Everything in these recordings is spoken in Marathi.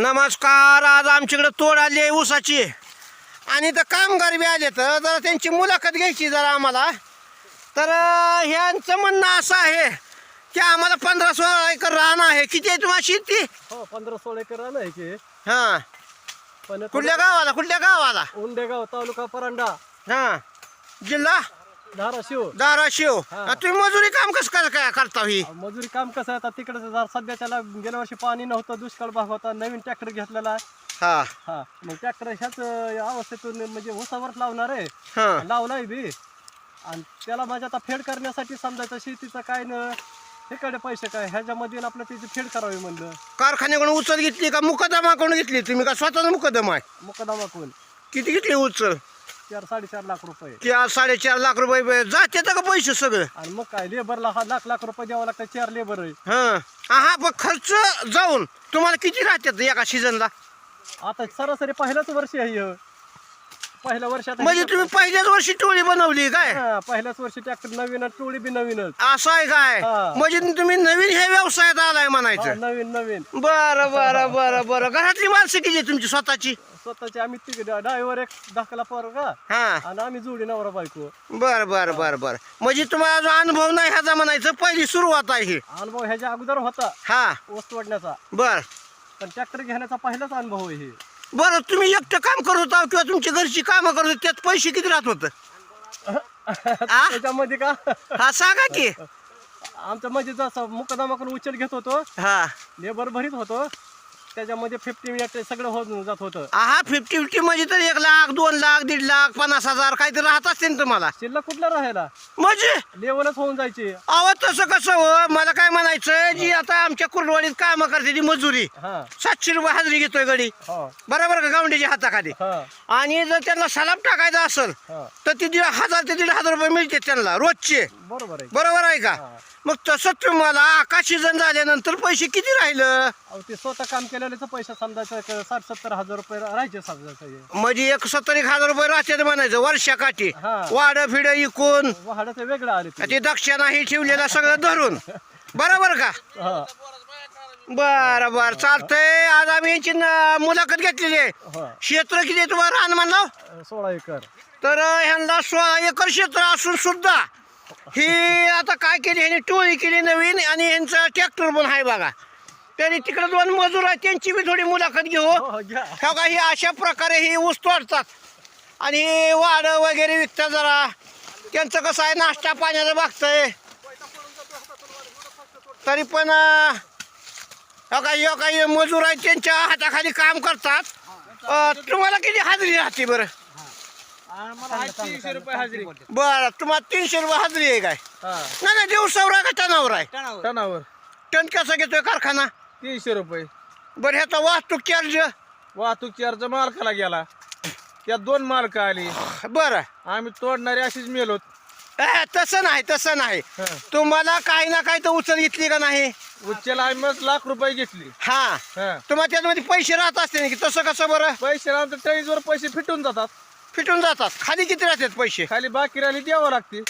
नमस्कार आज आमच्याकडे तोड आली आहे ऊसाची. आणि तर कामगार बी आले तर जरा त्यांची मुलाखत घ्यायची जरा आम्हाला. तर ह्यांचं म्हणणं असं आहे की आम्हाला पंधरा सोळा एकर रान आहे. किती आहे तुम्हाला शेती? हो पंधरा सोळा एकर आलं आहे की. हा. पण कुठल्या गावाला कुठल्या गावाला? उंडेगाव तालुका परांडा. हा. जिल्हा? धाराशिव. धाराशिव. हा. हा, तुम्ही मजुरी काम कसं काय काय करता ही? मजुरी काम कसं आता तिकडे जर सध्याच्याला गेल्या वर्षी पाणी नव्हतं दुष्काळ भाग होता नवीन ट्रॅक्टर घेतलेला आहे. हा. हा. मग ट्रॅक्टर ह्याच अं, अवस्थेतून म्हणजे उसावर लावणार आहे. हा. लावलाय बी. आणि त्याला माझ्या आता फेड करण्यासाठी समजायचं शेतीचं काय न इकडे पैसे काय? ह्याच्यामध्ये आपलं त्याची फेड करावी म्हणलं. कारखान्याकडून उचल घेतली का? मुकदमाकडून घेतली. तुम्ही का स्वतःचा मुकदमा आहे? मुकदमा कोण किती घेतली उचल? चार साडेचार लाख रुपये. चार साडेचार लाख रुपये जाते का पैसे सगळं? आणि मग काय लेबरला हा लाख लाख रुपये द्यावं लागतं चार लेबर आहे. हा. हा पण खर्च जाऊन तुम्हाला किती राहतात एका सीझनला आता सरासरी पहिल्याच वर्षी आहे हे. पहिल्या वर्षात म्हणजे तुम्ही पहिल्याच वर्षी टोळी बनवली काय? हा, पहिल्याच वर्षी ट्रॅक्टर नवीन आणि टोळी बी नवीनच. असं आहे काय? हा. म्हणजे तुम्ही नवीन हे व्यवसायात आलाय हा, म्हणायचं नवीन नवीन. बरं बरं बरं बरं. घरातली माणसं किती आहे तुमची स्वतःची? स्वतःचे आम्ही तिघ ड्रायव्हर एक धाकला पोरगा हा. आणि आम्ही जोडी नवरा बायको. बर बर बर बर. म्हणजे तुम्हाला जो अनुभव नाही ह्याचा म्हणायचं पहिली सुरुवात आहे ही. अनुभव ह्याच्या अगोदर होता. हा. ऊस तोडण्याचा बर. पण ट्रॅक्टर घेण्याचा पहिलाच अनुभव आहे हे. बरं तुम्ही एकटं काम करत होता किंवा तुमची घरची कामं करत होती त्यात पैसे किती राहत होतं? आ? त्याच्यामध्ये का? हा सांगा की. आमच्या म्हणजे जसं मुकदमाकडून उचल घेत होतो. हा. लेबर भरीत होतो. त्याच्यामध्ये फिफ्टी मिनिट सगळं होऊन जात होतं. हा फिफ्टी फिफ्टी म्हणजे तर एक लाख दोन लाख दीड लाख पन्नास हजार काहीतरी राहत असते ना तुम्हाला. शिल्लक कुठला राहायला? म्हणजे? लेवलच होऊन जायची. अहो तसं कसं हो मला काय म्हणायचं जी आता आमच्या कुर्डवाडीत कामं करते ती मजुरी. हा. सातशे रुपये हजेरी घेतोय गडी. हा. बरोबर का? गावंडीच्या हाताखाली. हा. आणि जर त्यांना सलाम टाकायचा असेल हा. तर ती दीड हजार ते दीड हजार रुपये मिळते त्यांना रोजचे. बरोबर आहे. बरोबर आहे का? हा. मग तसं तुम्हाला आकाश सीझन झाल्यानंतर पैसे किती राहिलं? अहो ते स्वतः काम केलेल्याचा पैसा समजायचा एक साठ सत्तर हजार रुपये राहायचे समजायचं हे. म्हणजे एक सत्तर एक हजार रुपये राहते म्हणायचं वर्षाकाठी. हा. वाड फिड इकून. वाहडाचं वेगळं आले ते. ते दक्षिणाही ठेवलेलं सगळं धरून. बरोबर का? हा. बर बर. चालतंय. आज आम्ही यांची न- मुलाखत घेतलेली आहे. हा. क्षेत्र किती आहे तुम्हाला? रान म्हणलं? सोळा एकर. तर ह्यांना सोळा एकर क्षेत्र असून सुद्धा ही आता काय केली? ह्यांनी टोळी केली नवीन आणि ह्यांचं ट्रॅक्टर पण आहे बघा. त्यांनी तिकडे दोन मजूर आहेत त्यांची बी थोडी मुलाखत घेऊ. हो, हो, हो का ही अशा प्रकारे ही ऊस तोडतात. आणि वाड वगैरे विकतात जरा. त्यांचं कसं आहे नाश्ता पाण्याचं बघतंय तरी पण हो का हो काही मजूर आहेत त्यांच्या हाताखाली काम करतात. तुम्हाला किती हाजरी राहते बरं? बरं तुम्हाला तीनशे रुपये हाजरी आहे काय? नाही नाही दिवसावर आहे का टनावर आहे? टनावर टन कसा घेतोय कारखाना? तीनशे रुपये. बरं ह्याचा वाहतूक चार्ज वाहतूक चार्ज मालकाला गेला. त्यात दोन मालक आली. बरं. आम्ही तोडणारे अशीच मेलो. ए, तसं नाही तसं नाही. तुम्हाला काही ना काही तर उचल घेतली का नाही? उच्चला आम्ही लाख रुपये घेतली. हा. हा. तुम्हाला त्याच्यामध्ये पैसे राहत असते ना की तसं कसं बरं? पैसे राहून टळीजवर पैसे फिटून जातात. फिटून जातात. खाली किती राहतात पैसे? खाली बाकी राहिली द्यावं लागते.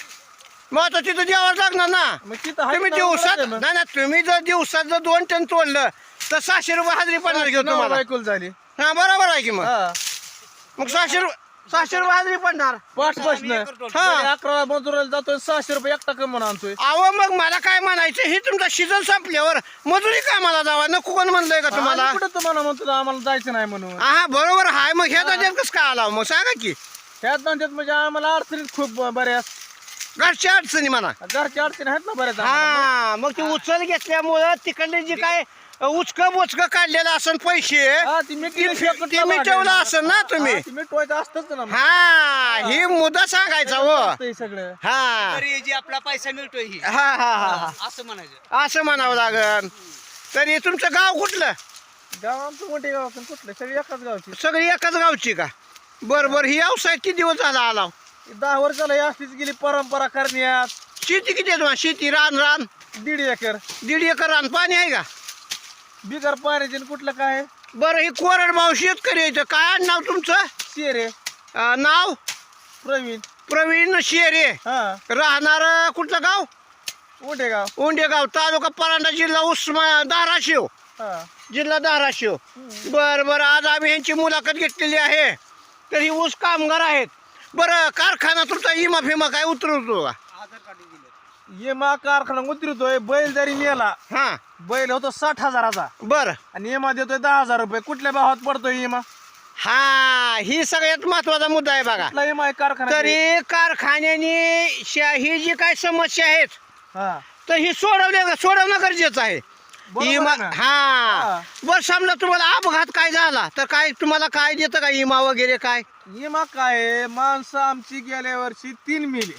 मग आता तिथं द्यावं लागणार ना. मग तिथं हाय तुम्ही ना, दिवसात आहे. नाही ना तुम्ही जर दिवसात जर दोन टन तोडलं तर सहाशे रुपये हजेरी पडणार घेऊ तुम्हाला? बायकोला झाली. हा बरोबर आहे की मग. हा. मग सहाशे रुपये सहाशे रुपये हजेरी पडणार. पाच बसणं हा. अकरा मजुराला जातोय सहाशे रुपये एकटा कमवून आणतोय. अहो मग मला काय म्हणायचं? हे तुमचा सीझन संपल्यावर मजुरी कामाला जावा. नको कोण म्हणलंय का तुम्हाला? आम्ही कुठं तुम्हाला म्हणतो आम्हाला जायचं नाही म्हणून. हा बरोबर हाय मग ह्या दर्जात कसं काय आला? मग सांगा की. ह्यात धंद्यात म्हणजे आम्हाला अडचणीत खूप बऱ्याच घरच्या अडचणी म्हणा. घरच्या अडचणी आहेत ना बऱ्याच आम्हाला. हा मग ती उचल घेतल्यामुळं तिकडले जे काय उचक बोचक काढलेलं असन पैसे हा, ती मिटली ती- ते मिटवलं असेल ना तुम्ही. हा, ती मिटवायचं असतंच ना मग. हा ही मुद्दा सांगायचा हो. असतं हे सगळं. हा. तरी जी आपला पैसा मिळतोय ही. हा हा हा हा. असं म्हणायचं. असं म्हणावं लागन. तरी तुमचं गाव कुठलं? गाव आमचं मोठे गाव पण कुठलं? सगळी एकाच गावची. सगळी एकाच गावची का? बर बर. ही व्यवसाय किती दिवस झाला आला? दहा वर्षाला ही अशीच गेली परंपरा करण्यात. शेती किती आहे तुम्हाला? शेती रान रान? दीड एकर. दीड एकर रान पाणी आहे का? बिगर पाण्याचे आणि कुठलं काय? बरं ही कोरड भाऊ शेतकरी इथं. काय नाव तुमचं? शेरे. अं, नाव? प्रवीण. प्रवीण शेरे. हा. राहणार कुठलं गाव? मोठे गाव उंडेगाव तालुका परांडा जिल्हा उस्मा धाराशिव. हा. जिल्हा धाराशिव. बर बर आज आम्ही यांची मुलाखत घेतलेली आहे. तर ही ऊस कामगार आहेत. बरं कारखाना तुमचा इमा फिमा काय उतरवतो का? येमा कारखाना उतरतोय बैल जरी नेला हां. बैल होतो साठ हजाराचा. बरं. आणि येमा देतोय दहा हजार रुपये. कुठल्या भावात पडतोय येमा हा ही सगळ्यात महत्त्वाचा मुद्दा आहे बघा. कुठला येमा आहे कारखाना तरी कारखान्याने शा- ही जी काय समस्या आहेत हा. तर ही सोडवले सोडवणं गरजेचं आहे. इमा. हा. बर समजा तुम्हाला अपघात काय झाला तर काय तुम्हाला काय देतं का इमा वगैरे काय येमा काय आहे? माणसं आमची गेल्या वर्षी तीन मिली